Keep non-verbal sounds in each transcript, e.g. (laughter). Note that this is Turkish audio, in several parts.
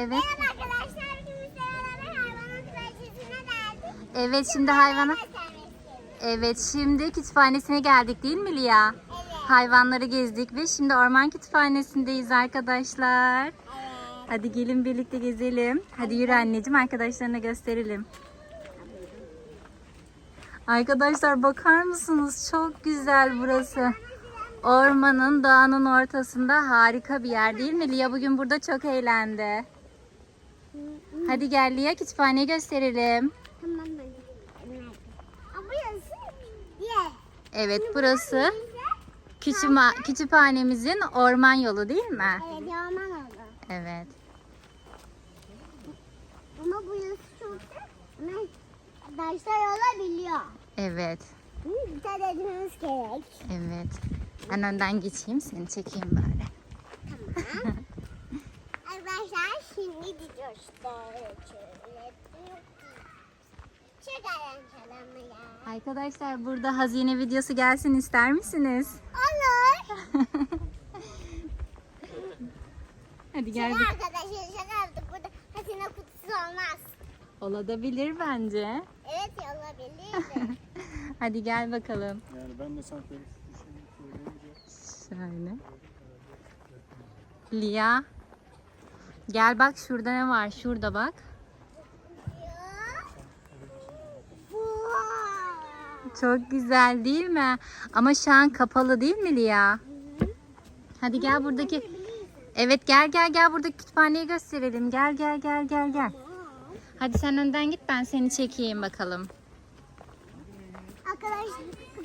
Evet. Merhaba arkadaşlar. Bugün beraber hayvanat bahçesine geldik. Evet şimdi hayvana. Evet şimdi kütüphanesine geldik değil mi Lia? Evet. Hayvanları gezdik ve şimdi orman kütüphanesindeyiz arkadaşlar. Evet. Hadi gelin birlikte gezelim. Hadi yürü anneciğim arkadaşlarına gösterelim. Arkadaşlar bakar mısınız? Çok güzel burası. Ormanın, dağının ortasında harika bir yer değil mi? Lia bugün burada çok eğlendi. Hadi gel Lia kütüphaneyi gösterelim. Tamam. Aa, burası yer. Evet burası kütüma- kütüphanemizin orman yolu değil mi? Evet orman oldu. Evet. Ama burası çok ama dersler olabiliyor. Evet. Dikkat etmemiz gerek. Evet. Ben önden geçeyim seni çekeyim böyle. Tamam. (laughs) Arkadaşlar şimdi gidiyoruz. Şöyle şöyle. Arkadaşlar burada hazine videosu gelsin ister misiniz? Olur. (laughs) Hadi gel. Şaka arkadaşlar şaka yaptık. Burada hazine kutusu olmaz. Olabilir bence. Evet olabilir. (laughs) Hadi gel bakalım. Yani ben de sanki öyle söyleyince Şöyle. Lia. Gel bak şurada ne var? Şurada bak. Çok güzel değil mi? Ama şu an kapalı değil mi Lia? Hadi gel buradaki. Evet gel gel gel buradaki kütüphaneyi gösterelim. Gel gel gel gel gel. Hadi sen önden git ben seni çekeyim bakalım. Arkadaşlar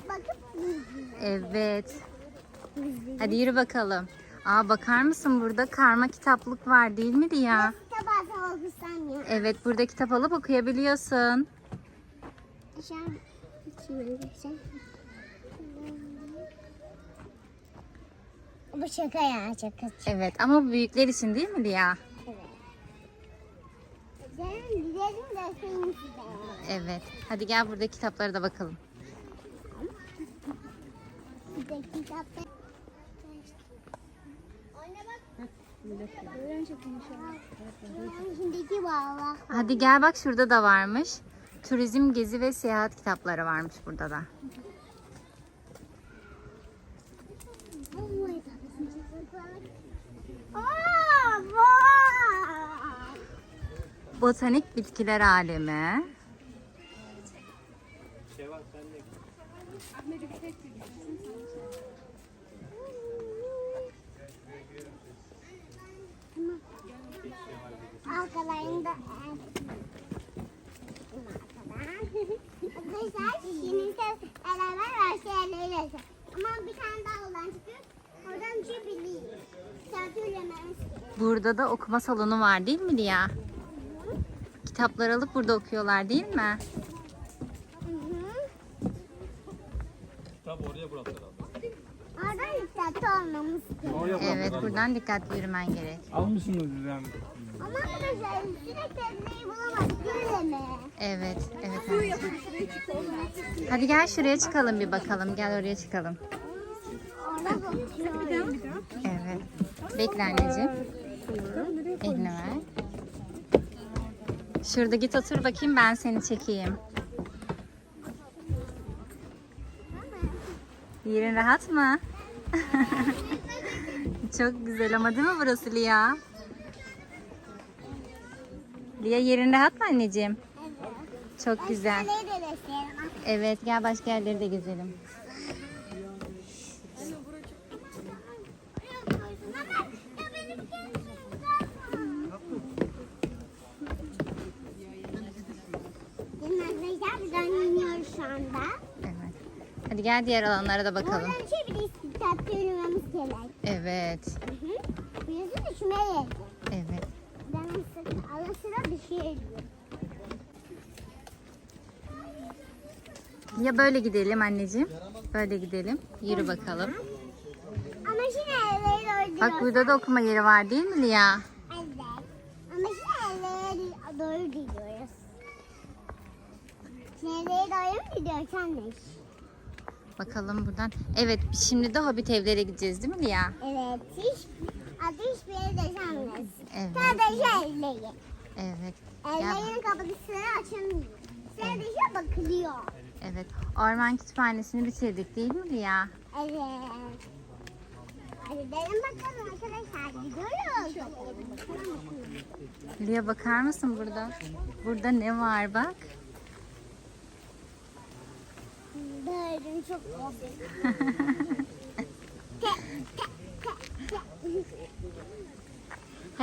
bakıp Evet. Hadi yürü bakalım. Aa bakar mısın burada karma kitaplık var değil mi okusam ya. Evet burada kitap alıp okuyabiliyorsun. Bu şaka ya şaka. Evet ama büyükler için değil mi Lia? Evet. Gidelim de. Evet. Hadi gel burada kitaplara da bakalım. Bir de kitapta. Anne bak. Şimdiki valla. Hadi gel bak şurada da varmış. Turizm, gezi ve seyahat kitapları varmış burada da. Botanik bitkiler alemi. Arkalarında Arkadaşlar şimdi beraber başlayalım. Ama bir tane daha olan çıkıyor. Oradan çıkabilir. Sertülememiz Burada da okuma salonu var değil mi Lia? Kitaplar alıp burada okuyorlar değil mi? Tabi oraya bırak herhalde. Oradan dikkatli olmamız gerekiyor. Evet buradan dikkatli yürümen gerek. Almışsınız yani. Ama arkadaşlar sürekli evdeyi bulamadık. Böyle mi? Evet, evet. Hadi gel şuraya çıkalım bir bakalım. Gel oraya çıkalım. Orada bakıyor. Evet. Bekle anneciğim. Elini ver. Şurada git otur bakayım ben seni çekeyim. Yerin rahat mı? (laughs) Çok güzel ama değil mi burası Lia? Lia yerin rahat mı anneciğim? Çok güzel. Evet gel başka yerleri de gezelim. Evet. Hadi gel diğer alanlara da bakalım. Buradan şey bir de dikkatli yürümemiz gerek. Evet. Hı hı. Burası düşme yeri. Evet. Ben mesela ara Ya böyle gidelim anneciğim. Böyle gidelim. Yürü bakalım. Ama şimdi evlere doğru Bak burada da okuma yeri var değil mi Lia? Evet. Ama şimdi evlere doğru gidiyoruz. Evlere doğru gidiyoruz anne? Bakalım buradan. Evet şimdi de Hobbit evlere gideceğiz değil mi Lia? Evet. Hiç Adı hiçbir yere deşenmez. Evet. Sadece elleri. Evet. Ellerin kapısı açılmıyor. Sadece bakılıyor. Evet. Orman kütüphanesini bitirdik değil mi Lia? Evet. Hadi derin bakalım arkadaşlar. Gidiyoruz. Lia bakar mısın burada? Burada ne var bak. Derin çok (laughs)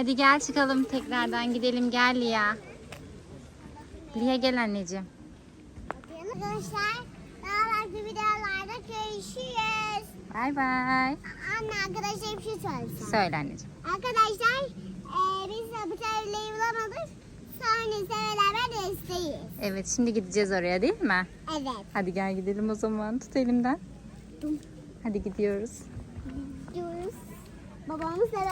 Hadi gel çıkalım tekrardan gidelim gel Lia. Lia gel anneciğim. Arkadaşlar daha farklı videolarda görüşürüz. Bay bay. Anne arkadaşlar bir şey söylesem. Söyle anneciğim. Arkadaşlar eee biz terliği bulamadık. Sonra beraber desteğiz. Evet şimdi gideceğiz oraya değil mi? Evet. Hadi gel gidelim o zaman. Tut elimden. Hadi gidiyoruz. Gidiyoruz. Babamız sever.